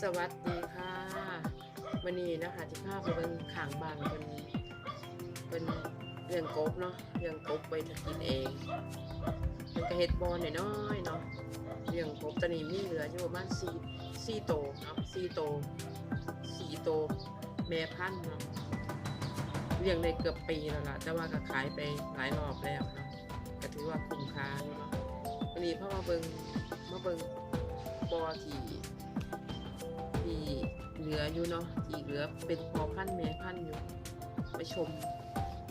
สวัสดีค่ะวันนี้นะคะที่ภาพไปเบิ่งขางบานเป็นเป็นเรื่องกบเนาะเรื่องกบไปกินเองเป็นกระเฮ็ดบอลน้อยๆเนาะเรื่องกบตอนนี้มีเหลืออยู่ประมาณสี่สี่โตเนาะสี่โตสี่โตแม่พันเนาะเลี้ยงได้เกือบปีแล้วล่ะแต่ว่าก็ขายไปหลายรอบแล้วเนาะก็ถือว่าคุ้มค่าเนาะวันนี้พ่อมาเบิ่ง มาเบิ่งบอที่ที่เหลืออยู่เนาะที่เหลือเป็นพอพันธุ์แม่พันธุ์อยู่มาชม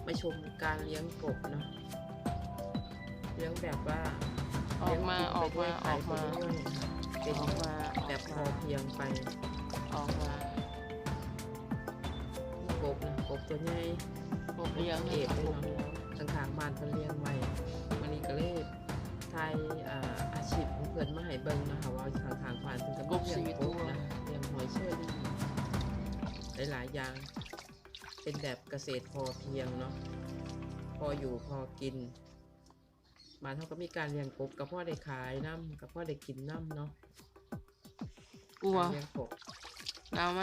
มาชมการเลี้ยงกบเนาะเลี้ยงแบบว่าออกมาเลี้ยงออกไปมาด้วยออกมาขยไปด้วยเป็นออกมาแบบพอเพียงไปออกมากบนะกบตัวใหญ่ปลูกเลี้ยงเอกเลยเนาะทางทางๆบ้านก็เลี้ยงไว้วันนี้ก็เลยทายอ่าอาชี พิ่นมาให้เบิ่งนะคะว่าทางทางๆบ้านเพิ่นก็มีเลี้ยงกบนะเลี้ยงหอยเชอรี่หลายๆอย่าง เป็นแบบเกษตรพอเพียงเนาะพออยู่พอกินบ้านเขาก็มีการเลี้ยงกบกับพ่อได้ขายน้ำกับพ่อได้กินน้ำเนาะกลัวเลี้ยงกบหนาวไหม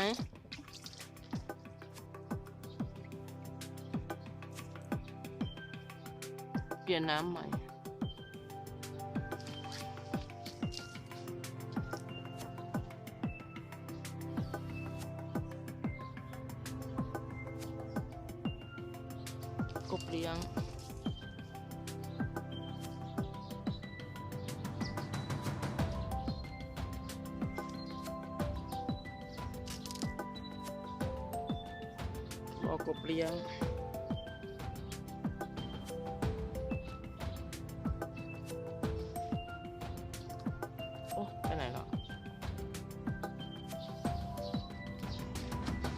เปลี่ยนน้ำใหม่ กบเลี้ยงบอกกบเลี้ยงโอ้ไปไหนล้ว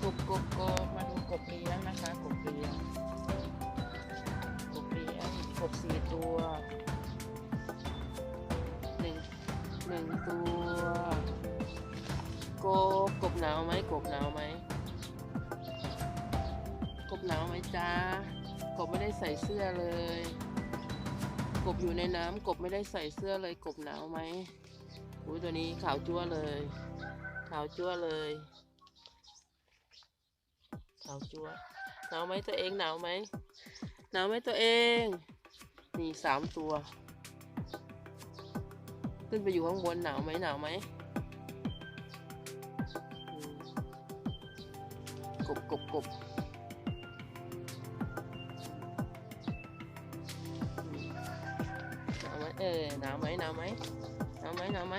กบกบกบมาดูกบเลี้ยงนะคะ กบเลี้ยง กบสี่ตัวหนึ่งหนึ่งตัวกบกบหนาวไหมกบหนาวไหมกบหนาวไหมจ้ากบไม่ได้ใส่เสื้อเลย กบอยู่ในน้ำกบไม่ได้ใส่เสื้อเลยกบหนาวไหมอุ้ยตัวนี้ขาวจั่วเลย ขาวจั่วเลยขาวจั่วหนาวไหมตัวเองหนาวไหมหนาวไหมตัวเอง มีสามตัว ขึ้นไปอยู่ข้างบนหนาวไหมหนาวไหมกบกบกบหนาวไหมเออหนาวไหมหนาวไหมหนาวไหมหนาวไหม